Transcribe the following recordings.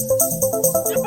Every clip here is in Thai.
Yeah.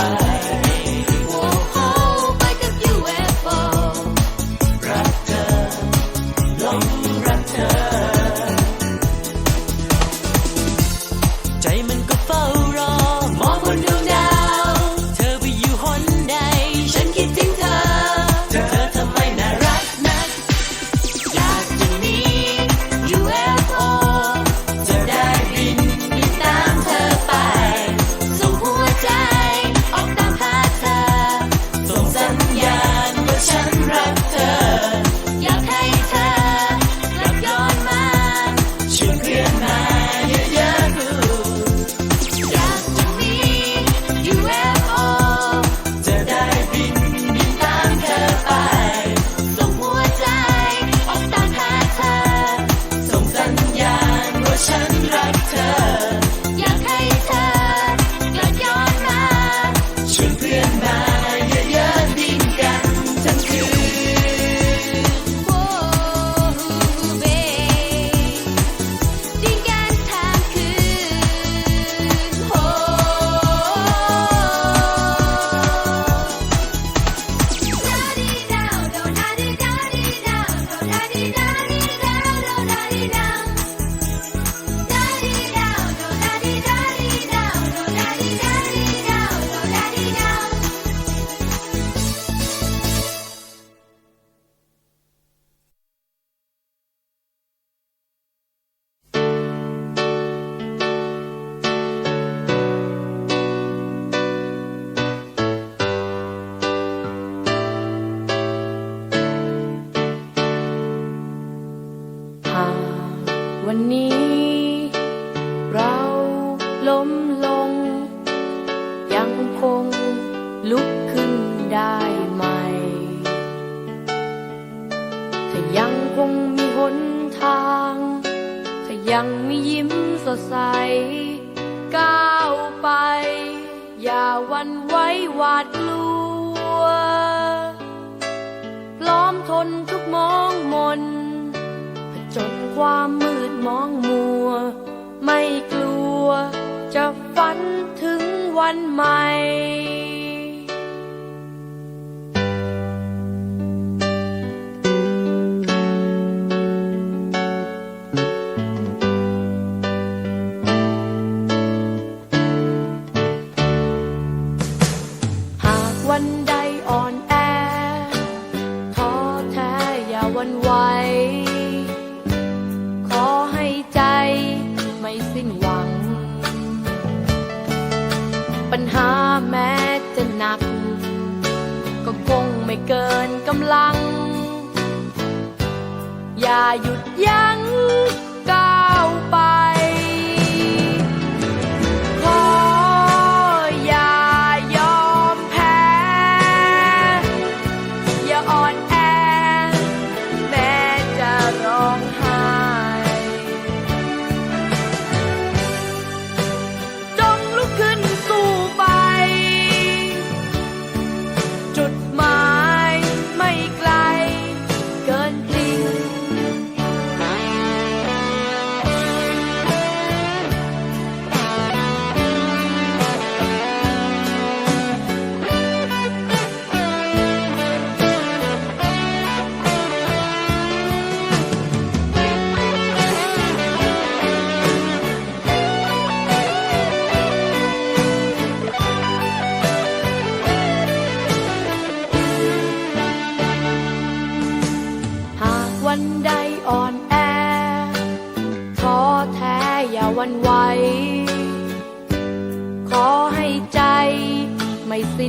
Bye. นี้ เราล้มลง ยังคงลุกขึ้นได้ไหมถ้ายังคงมีหนทางถ้ายังมียิ้มสดใส ก้าวไป อย่าวันไว้หวาด ความมืดมองมัว ไม่กลัว จะฝันถึงวันใหม่ หวัง ปัญหาแม้จะหนัก ก็คงไม่เกินกำลัง อย่าหยุดยั้ง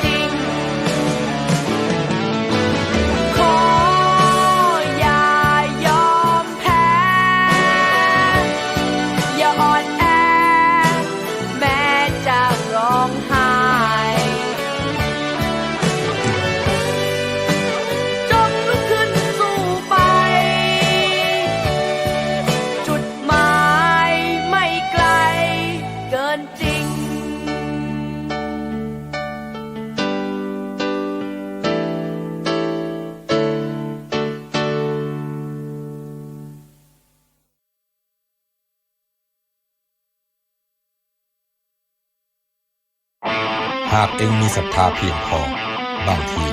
เกิ หากเองมีศรัทธาเพียงพอ บางที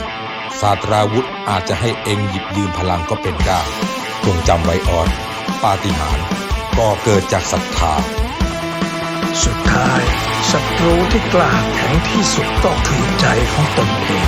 ศาสตราวุธอาจจะให้เองหยิบยืมพลังก็เป็นได้จงจำไว้ออนปาฏิหาริย์ก็เกิดจากศรัทธา สุดท้ายศัตรูที่กล้าแข็งที่สุดก็คือใจของตนเอง